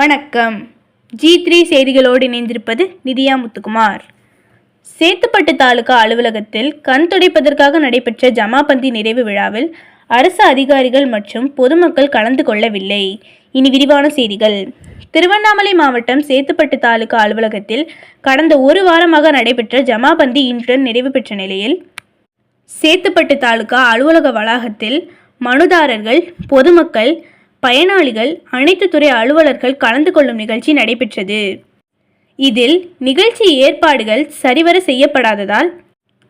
வணக்கம். G three செய்திகளோடு இணைந்திருப்பது நிதியா முத்துக்குமார். சேத்துப்பட்டு தாலுகா அலுவலகத்தில் கண் துடைப்பதற்காக நடைபெற்ற ஜமாபந்தி நிறைவு விழாவில் அரசு அதிகாரிகள் மற்றும் பொதுமக்கள் கலந்து கொள்ளவில்லை. இனி விரிவான செய்திகள். திருவண்ணாமலை மாவட்டம் சேத்துப்பட்டு தாலுகா அலுவலகத்தில் கடந்த ஒரு வாரமாக நடைபெற்ற ஜமாபந்தி இன்றுடன் நிறைவு பெற்ற நிலையில் சேத்துப்பட்டு தாலுகா அலுவலக வளாகத்தில் மனுதாரர்கள் பொதுமக்கள் பயனாளிகள் அனைத்து துறை அலுவலர்கள் கலந்து கொள்ளும் நிகழ்ச்சி நடைபெற்றது. இதில் நிகழ்ச்சி ஏற்பாடுகள் சரிவர செய்யப்படாததால்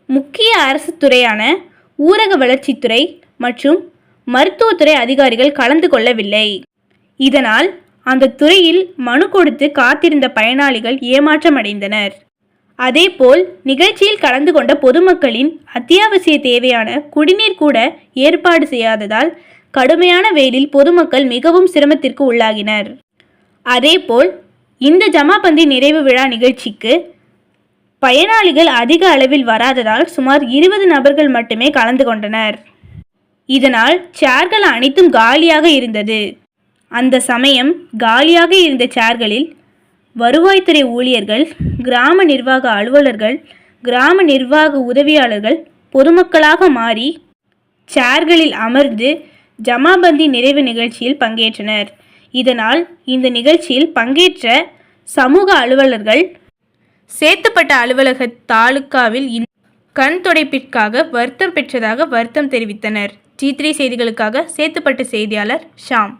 முக்கிய அரசு துறையான ஊரக வளர்ச்சித்துறை மற்றும் மருத்துவத்துறை அதிகாரிகள் கலந்து கொள்ளவில்லை. இதனால் அந்த துறையில் மனு கொடுத்து காத்திருந்த பயனாளிகள் ஏமாற்றமடைந்தனர் அதேபோல் நிகழ்ச்சியில் கலந்து கொண்ட பொதுமக்களின் அத்தியாவசிய தேவையான குடிநீர் கூட ஏற்பாடு செய்யாததால் கடுமையான வெயிலில் பொதுமக்கள் மிகவும் சிரமத்திற்கு உள்ளாகினர். அதேபோல் இந்த ஜமாபந்தி நிறைவு விழா நிகழ்ச்சிக்கு பயனாளிகள் அதிக அளவில் வராததால் சுமார் இருபது நபர்கள் மட்டுமே கலந்து கொண்டனர். இதனால் சேர்கள் அனைத்தும் காலியாக இருந்தது. அந்த சமயம் காலியாக இருந்த சேர்களில் வருவாய்த்துறை ஊழியர்கள் கிராம நிர்வாக அலுவலர்கள் கிராம நிர்வாக உதவியாளர்கள் பொதுமக்களாக மாறி சேர்களில் அமர்ந்து ஜமாபந்தி நிறைவு நிகழ்ச்சியில் பங்கேற்றனர். இதனால் இந்த நிகழ்ச்சியில் பங்கேற்ற சமூக அலுவலர்கள் சேத்துப்பட்ட அலுவலக தாலுக்காவில் இன்- கண் துடைப்பிற்காக வருத்தம் பெற்றதாக வருத்தம் தெரிவித்தனர். ஜி த்ரீ செய்திகளுக்காக சேத்துப்பட்ட செய்தியாளர் ஷாம்.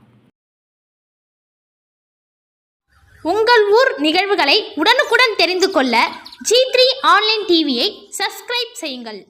உங்கள் ஊர் நிகழ்வுகளை உடனுக்குடன் தெரிந்து கொள்ள ஜி த்ரீ ஆன்லைன் டிவியை சப்ஸ்கிரைப் செய்யுங்கள்.